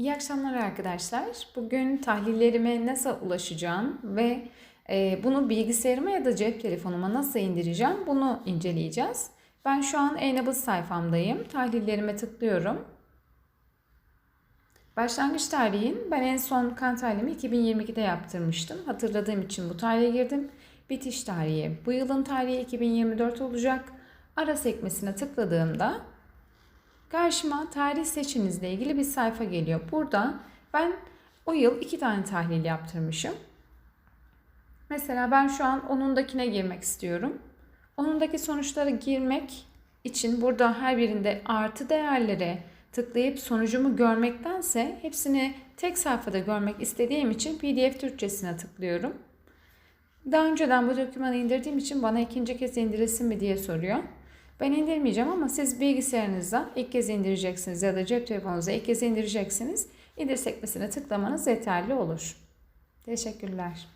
İyi akşamlar arkadaşlar. Bugün tahlillerime nasıl ulaşacağım ve e, bunu bilgisayarıma ya da cep telefonuma nasıl indireceğim bunu inceleyeceğiz. Ben şu an e-nabız sayfamdayım. Tahlillerime tıklıyorum. Başlangıç tarihim ben en son kan tahlilimi 2022'de yaptırmıştım. Hatırladığım için bu tarihe girdim. Bitiş tarihi bu yılın tarihi 2024 olacak. Ara sekmesine tıkladığımda Karşıma tarih seçiminizle ilgili bir sayfa geliyor. Burada ben o yıl iki tane tahlil yaptırmışım. Mesela ben şu an onundakine girmek istiyorum. Onundaki sonuçlara girmek için burada her birinde artı değerlere tıklayıp sonucumu görmektense hepsini tek sayfada görmek istediğim için PDF Türkçesine tıklıyorum. Daha önceden bu dokümanı indirdiğim için bana ikinci kez indirilsin mi diye soruyor. Ben indirmeyeceğim ama siz bilgisayarınıza ilk kez indireceksiniz ya da cep telefonunuza ilk kez indireceksiniz. İndir sekmesine tıklamanız yeterli olur. Teşekkürler.